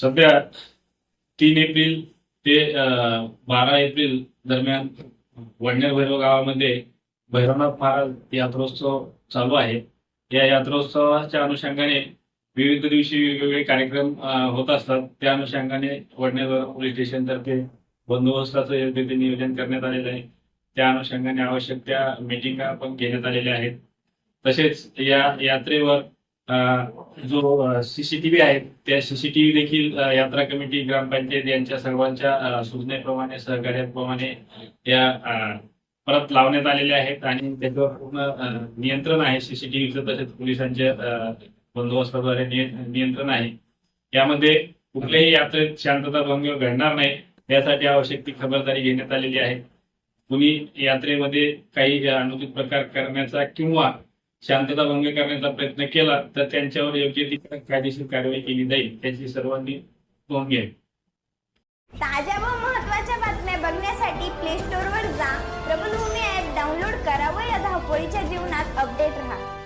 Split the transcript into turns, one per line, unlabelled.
सध्या तीन एप्रिल ते बारा एप्रिल दरम्यान वडनेर भैरव गावामध्ये भैरवनाथ महाराज यात्रोत्सव चालू आहे. या यात्रोत्सवाच्या अनुषंगाने विविध दिवशी वेगवेगळे कार्यक्रम होत असतात. त्या अनुषंगाने वडनेर पोलीस स्टेशनतर्फे बंदोबस्ताचं योग्य ते नियोजन करण्यात आलेलं आहे. त्या अनुषंगाने आवश्यक त्या मिटिंगा पण घेण्यात आलेल्या आहेत. तसेच या यात्रेवर जो सीसीटीव्ही आहे त्या सीसीटीव्ही देखील यात्रा कमिटी ग्रामपंचायत यांच्या सर्वांच्या सूचनेप्रमाणे सहकार्याप्रमाणे या परत लावण्यात आलेल्या आहेत आणि त्याच्यावर पूर्ण नियंत्रण आहे. सीसीटीव्हीचं तसेच पोलिसांच्या बंदोबस्ताद्वारे नियंत्रण आहे. यामध्ये कुठल्याही यात्रेत शांतता भंग घडणार नाही यासाठी आवश्यक ती खबरदारी घेण्यात आलेली आहे. कुणी यात्रेमध्ये काही अनुचित प्रकार करण्याचा किंवा शांतता भंग करण्याचा प्रयत्न केला तर त्यांच्यावर योग्य ती कायदेशीर कारवाई केली जाईल त्याची सर्वांनी नोंद घ्यावी.
ताज्या व महत्त्वाच्या बातम्या बघण्यासाठी प्ले स्टोअरवर जा. प्रबलभूमी ऍप डाउनलोड करा व या धावपळीच्या जीवनात अपडेट राहा.